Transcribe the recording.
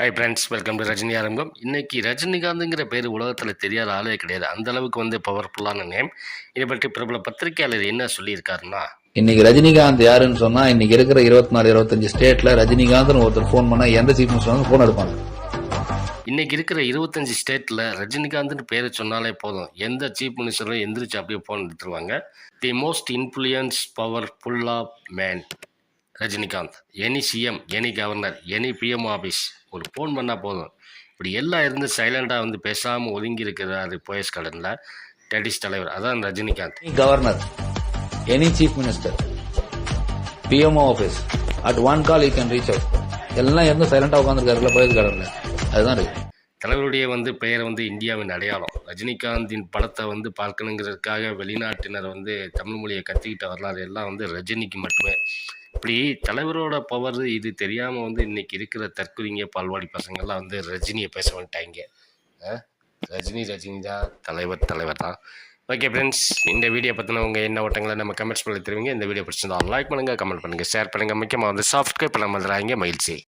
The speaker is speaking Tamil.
Hi friends welcome to Rajini ஆரம்பம் இன்னைக்கு ரஜினிகாந்துங்கிற பேர் உலகத்தில் தெரியாத ஆளே கிடையாது. அந்த அளவுக்கு வந்து பவர்ஃபுல்லான நேம் இதை பற்றி பிரபல பத்திரிகையாளர் என்ன சொல்லியிருக்காருன்னா இன்னைக்கு ரஜினிகாந்த் யாருன்னு சொன்னா இன்னைக்கு இருக்கிற இருபத்தி நாலு இருபத்தஞ்சு ஸ்டேட்ல ரஜினிகாந்த் ஒருத்தர் ஃபோன் பண்ணா எந்த சீஃப் மினிஸ்டர் ஃபோன் எடுப்பாங்க. இன்னைக்கு இருக்கிற இருபத்தஞ்சு ஸ்டேட்டில் ரஜினிகாந்த்னு பேரை சொன்னாலே போதும். எந்த சீஃப் மினிஸ்டரும் எந்திரிச்சு அப்படியே ஃபோன் எடுத்துருவாங்க. தி மோஸ்ட் இன்ஃப்ளூயன்ஸ் பவர்ஃபுல்லாக man Rajinikanth any CM any governor any PM office ஒரு ஃபோன் பண்ணால் போதும். இப்படி எல்லாம் இருந்து சைலண்டாக வந்து பேசாமல் ஒதுங்கி இருக்கிறாரு போயஸ் கடனில் டெடிஸ் தலைவர் அதான் Rajinikanth. Governor any chief minister PMO office at one call you can reach out எல்லாம் இருந்து சைலண்டா உட்காந்துருக்காருல போயது கடல்ல அதுதான் இருக்கு தலைவருடைய வந்து பெயர் வந்து இந்தியாவின் அடையாளம். ரஜினிகாந்தின் படத்தை வந்து பார்க்கணுங்கிறதுக்காக வெளிநாட்டினர் வந்து தமிழ் மொழியை கற்றுக்கிட்ட வரலாறு எல்லாம் வந்து ரஜினிக்கு மட்டுமே. அப்படி தலைவரோட பவர் இது தெரியாமல் வந்து இன்னைக்கு இருக்கிற தற்குறிங்க பால்வாடி பசங்கள்லாம் வந்து ரஜினியை பேச வந்துட்டாங்க. ரஜினி ரஜினி தான் தலைவர் தலைவர் தான் ஓகே ஃப்ரெண்ட்ஸ் இந்த வீடியோ பற்றின உங்கள் என்ன ஓட்டங்களை நம்ம கமெண்ட்ஸ் பண்ணி தருவீங்க. இந்த வீடியோ பிடிச்சிருந்தா லைக் பண்ணுங்கள் கமெண்ட் பண்ணுங்கள் ஷேர் பண்ணுங்கள் முக்கியமாக வந்து சப்ஸ்கிரைப் பண்ண மாதிரி மகிழ்ச்சி.